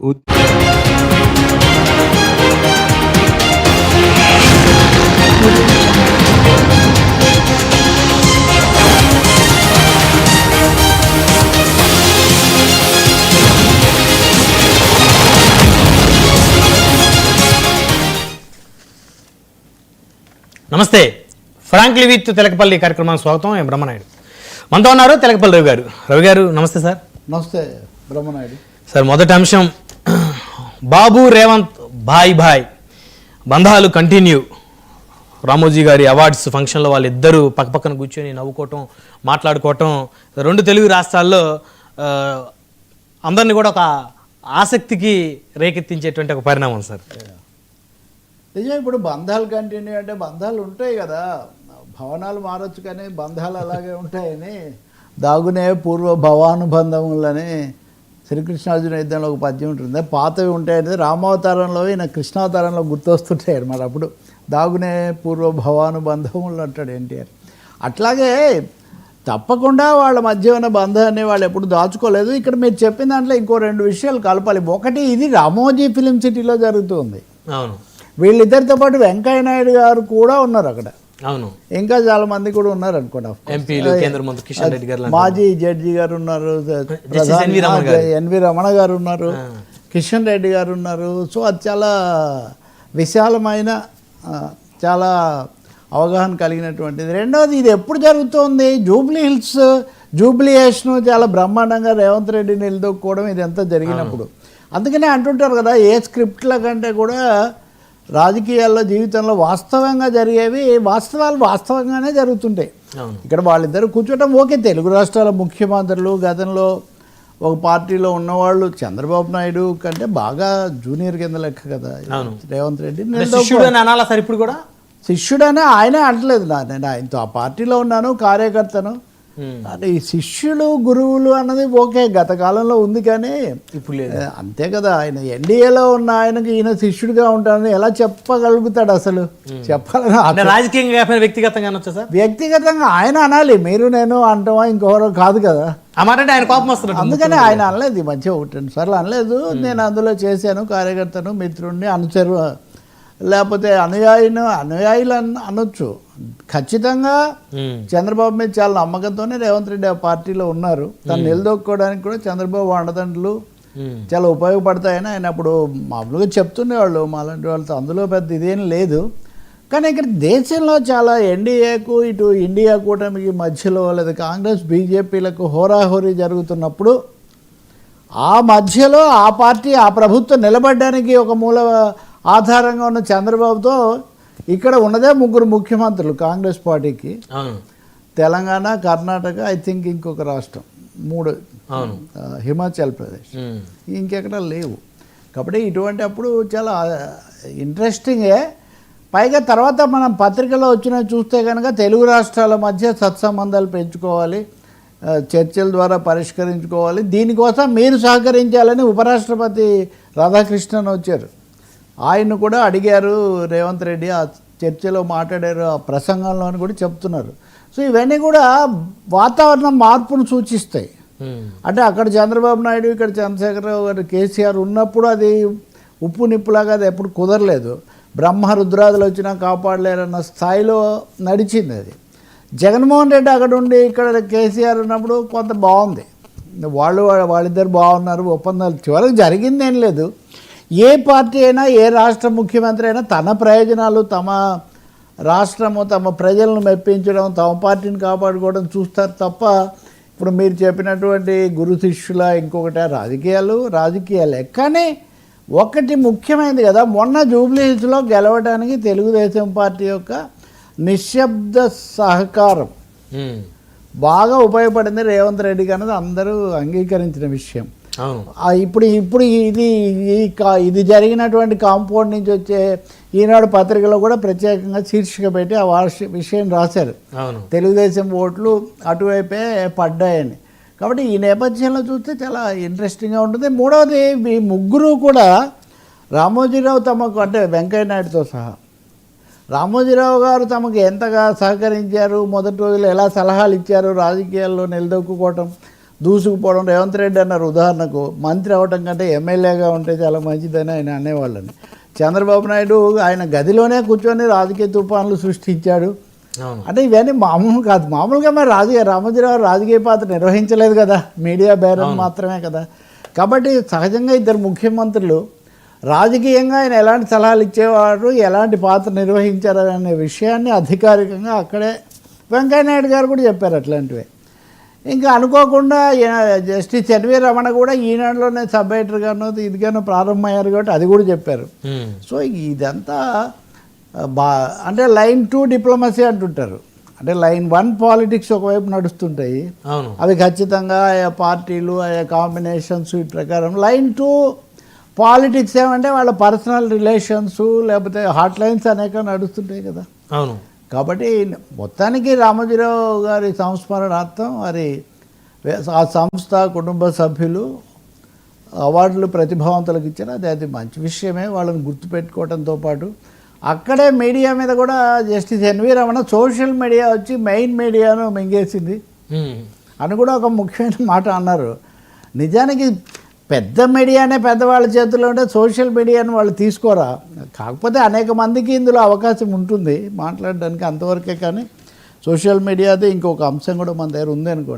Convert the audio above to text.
నమస్తే. Frankly with Telakapalli కార్యక్రమానికి స్వాగతం. నేను బ్రహ్మనాయుడు. మనతో ఉన్నారు తెలకపల్లి రవి గారు. రవి గారు నమస్తే సార్. నమస్తే బ్రహ్మనాయుడు. సార్ మొదటి అంశం బాబు రేవంత్ భాయ్ భాయ్ బంధాలు కంటిన్యూ రామోజీ గారి అవార్డ్స్ ఫంక్షన్లో వాళ్ళిద్దరూ పక్కపక్కన కూర్చొని నవ్వుకోవటం మాట్లాడుకోవటం రెండు తెలుగు రాష్ట్రాల్లో అందరినీ కూడా ఒక ఆసక్తికి రేకెత్తించేటువంటి ఒక పరిణామం సార్. నిజం ఇప్పుడు బంధాలు కంటిన్యూ అంటే బంధాలు ఉంటాయి కదా. భవనాలు మారచ్చు కానీ బంధాలు అలాగే ఉంటాయని దాగునే పూర్వ భవానుబంధములని శ్రీకృష్ణార్జున యుద్ధంలో ఒక పద్యం ఉంటుంది. పాతవి ఉంటాయని రామావతారంలో ఈయన కృష్ణావతారంలో గుర్తొస్తుంటాయి మరి అప్పుడు దాగునే పూర్వ భవానుబంధములు అంటాడు ఎన్టీఆర్. అట్లాగే తప్పకుండా వాళ్ళ మధ్య ఉన్న బంధాన్ని వాళ్ళు ఎప్పుడు దాచుకోలేదు. ఇక్కడ మీరు చెప్పిన దాంట్లో ఇంకో రెండు విషయాలు కలపాలి. ఒకటి ఇది రామోజీ ఫిలిం సిటీలో జరుగుతుంది అవును. వీళ్ళిద్దరితో పాటు వెంకయ్య నాయుడు గారు కూడా ఉన్నారు అక్కడ. అవును. ఇంకా చాలా మంది కూడా ఉన్నారు అనుకోండి. ఎంపీలు కేంద్ర మంత్రి కిషన్ రెడ్డి గారు మాజీ జడ్జి గారు ఉన్నారు ఎన్వి రమణ గారు. ఉన్నారు కిషన్ రెడ్డి గారు ఉన్నారు. సో అది చాలా విశాలమైన చాలా అవగాహన కలిగినటువంటిది. రెండవది ఇది ఎప్పుడు జరుగుతోంది? జూబ్లీ హిల్స్ జూబ్లీయేషన్ చాలా బ్రహ్మాండంగా రేవంత్ రెడ్డి నిలదొక్కుకోవడం ఇదంతా జరిగినప్పుడు. అందుకనే అంటుంటారు కదా ఏ స్క్రిప్ట్ల కంటే కూడా రాజకీయాల్లో జీవితంలో వాస్తవంగా జరిగేవి వాస్తవాలు వాస్తవంగానే జరుగుతుంటాయి. ఇక్కడ వాళ్ళిద్దరు కూర్చోవటం ఓకే. తెలుగు రాష్ట్రాల ముఖ్యమంత్రులు గతంలో ఒక పార్టీలో ఉన్నవాళ్ళు చంద్రబాబు నాయుడు కంటే బాగా జూనియర్ కింద లెక్క కదా. రేవంత్ రెడ్డి శిష్యుడు అని అనాలా సార్ ఇప్పుడు కూడా? శిష్యుడనే ఆయనే అంటలేదు. నా నేను ఆయనతో ఆ పార్టీలో ఉన్నాను కార్యకర్తను. అంటే ఈ శిష్యులు గురువులు అన్నది ఓకే గత కాలంలో ఉంది కానీ ఇప్పుడు లేదు. అంతే కదా ఆయన ఎన్డీఏలో ఉన్న ఆయనకి ఈయన శిష్యుడిగా ఉంటానని ఎలా చెప్పగలుగుతాడు అసలు? చెప్పాలని రాజకీయంగా వ్యక్తిగతంగా అనొచ్చా సార్? వ్యక్తిగతంగా ఆయన అనాలి. మీరు నేను అంటామా ఇంకెవరో కాదు కదా. ఆ మాట అంటే ఆయన కోపం అందుకని ఆయన అనలేదు మధ్య ఒకటి రెండు సార్లు అనలేదు. నేను అందులో చేశాను కార్యకర్తను మిత్రుడిని అనుచరు లేకపోతే అనుయాయిను అనుయాయులు అన్ అనొచ్చు. ఖచ్చితంగా. చంద్రబాబు మీద చాలా నమ్మకంతోనే రేవంత్ రెడ్డి ఆ పార్టీలో ఉన్నారు. తను నిలదొక్కుకోవడానికి కూడా చంద్రబాబు అండదండలు ఉమ్. చాలా ఉపయోగపడతాయని ఆయన అప్పుడు మామూలుగా చెప్తుండేవాళ్ళు. మాలాంటి వాళ్ళతో అందులో పెద్ద ఇదేం లేదు. కానీ ఇక్కడ దేశంలో చాలా ఎన్డీఏకు ఇటు ఇండియా కూటమికి మధ్యలో లేదా కాంగ్రెస్ బీజేపీలకు హోరాహోరీ జరుగుతున్నప్పుడు ఆ మధ్యలో ఆ పార్టీ ఆ ప్రభుత్వం నిలబడడానికి ఒక మూల ఆధారంగా ఉన్న చంద్రబాబుతో ఇక్కడ ఉన్నదే ముగ్గురు ముఖ్యమంత్రులు కాంగ్రెస్ పార్టీకి. తెలంగాణ కర్ణాటక ఐ థింక్ ఇంకొక రాష్ట్రం. మూడు. హిమాచల్ ప్రదేశ్. ఇంకెక్కడ లేవు. కాబట్టి ఇటువంటి అప్పుడు చాలా ఇంట్రెస్టింగే. పైగా తర్వాత మనం పత్రికలో వచ్చిన చూస్తే కనుక తెలుగు రాష్ట్రాల మధ్య సత్సంబంధాలు పెంచుకోవాలి. చర్చల ద్వారా పరిష్కరించుకోవాలి. దీనికోసం మీరు సహకరించాలని ఉపరాష్ట్రపతి రాధాకృష్ణన్ వచ్చారు. ఆయన కూడా అడిగారు రేవంత్ రెడ్డి ఆ చర్చలో మాట్లాడారు ఆ ప్రసంగంలో కూడా చెప్తున్నారు. సో ఇవన్నీ కూడా వాతావరణం మార్పును సూచిస్తాయి. అంటే అక్కడ చంద్రబాబు నాయుడు ఇక్కడ చంద్రశేఖరరావు గారు కేసీఆర్ ఉన్నప్పుడు అది ఉప్పు నిప్పులాగా అది ఎప్పుడు కుదరలేదు. బ్రహ్మ రుద్రాదులు వచ్చినా కాపాడలేరన్న స్థాయిలో నడిచింది అది. జగన్మోహన్ రెడ్డి అక్కడ ఉండి ఇక్కడ కేసీఆర్ ఉన్నప్పుడు కొంత బాగుంది. వాళ్ళు వాళ్ళిద్దరు బాగున్నారు ఒప్పందాలు. చివరికి జరిగిందేం లేదు. ఏ పార్టీ అయినా ఏ రాష్ట్ర ముఖ్యమంత్రి అయినా తన ప్రయోజనాలు తమ రాష్ట్రము తమ ప్రజలను మెప్పించడం తమ పార్టీని కాపాడుకోవడం చూస్తారు తప్ప ఇప్పుడు మీరు చెప్పినటువంటి గురు శిష్యుల ఇంకొకటి రాజకీయాలు రాజకీయాలే. కానీ ఒకటి ముఖ్యమైనది కదా మొన్న జూబ్లీ హిల్స్లో గెలవడానికి తెలుగుదేశం పార్టీ యొక్క నిశ్శబ్ద సహకారం. బాగా ఉపయోగపడింది రేవంత్ రెడ్డికి అన్నది అందరూ అంగీకరించిన విషయం. ఇప్పుడు ఇప్పుడు ఇది ఇది జరిగినటువంటి కాంపౌండ్ నుంచి వచ్చే ఈనాడు పత్రికలో కూడా ప్రత్యేకంగా శీర్షిక పెట్టి ఆ వార్ష విషయం రాశారు. అవును. తెలుగుదేశం ఓట్లు అటువైపే పడ్డాయని. కాబట్టి ఈ నేపథ్యంలో చూస్తే చాలా ఇంట్రెస్టింగ్గా ఉంటుంది. మూడవది ఈ ముగ్గురు కూడా రామోజీరావు తమకు అంటే వెంకయ్య నాయుడుతో సహా. రామోజీరావు గారు తమకు ఎంతగా సహకరించారు? మొదటి రోజులు ఎలా సలహాలు ఇచ్చారు? రాజకీయాల్లో నిలదొక్కుకోవటం దూసుకుపోవడం. రేవంత్ రెడ్డి అన్నారు ఉదాహరణకు మంత్రి అవ్వటం కంటే ఎమ్మెల్యేగా ఉంటే చాలా మంచిదని ఆయన అనేవాళ్ళని. చంద్రబాబు నాయుడు ఆయన గదిలోనే కూర్చొని రాజకీయ తుఫాన్లు సృష్టించాడు. అంటే ఇవన్నీ మామూలు కాదు. మామూలుగా మరి రాజకీయ రామోజీరావు రాజకీయ పాత్ర నిర్వహించలేదు కదా. మీడియా బేరం మాత్రమే కదా. కాబట్టి సహజంగా ఇద్దరు ముఖ్యమంత్రులు రాజకీయంగా ఆయన ఎలాంటి సలహాలు ఇచ్చేవారు ఎలాంటి పాత్ర నిర్వహించారు అనే విషయాన్ని అధికారికంగా అక్కడే వెంకయ్యనాయుడు గారు కూడా చెప్పారు అట్లాంటివే. ఇంకా అనుకోకుండా జస్టిస్ ఎన్వి రమణ కూడా ఈనాడులోనే సబ్ ఎడిటర్గానో ఇదిగానో ప్రారంభమయ్యారు కాబట్టి అది కూడా చెప్పారు. సో ఇదంతా బా అంటే లైన్ టూ డిప్లొమసీ అంటుంటారు. అంటే లైన్ వన్ పాలిటిక్స్ ఒకవైపు నడుస్తుంటాయి. అవి ఖచ్చితంగా ఆయా పార్టీలు ఆయా కాంబినేషన్స్ ఈ ప్రకారం. లైన్ టూ పాలిటిక్స్ ఏమంటే వాళ్ళ పర్సనల్ రిలేషన్స్ లేకపోతే హాట్ లైన్స్ అనేక నడుస్తుంటాయి కదా. అవును. కాబట్టి మొత్తానికి రామోజీరావు గారి సంస్మరణార్థం మరి వే- ఆ సంస్థ కుటుంబ సభ్యులు అవార్డులు ప్రతిభావంతులకు ఇచ్చారు అది అది మంచి విషయమే వాళ్ళని గుర్తుపెట్టుకోవడంతో పాటు అక్కడే మీడియా మీద కూడా justice N V Ramana social media వచ్చి మెయిన్ మీడియాను మింగేసింది. అని కూడా ఒక ముఖ్యమైన మాట అన్నారు నిజానికి పెద్ద మీడియానే పెద్దవాళ్ళ చేతిలో ఉంటే సోషల్ మీడియాను వాళ్ళు తీసుకోరా? కాకపోతే అనేక మందికి ఇందులో అవకాశం ఉంటుంది. మాట్లాడడానికి అంతవరకే కానీ సోషల్ మీడియాది ఇంకొక అంశం కూడా మన దగ్గర ఉంది అనుకోండి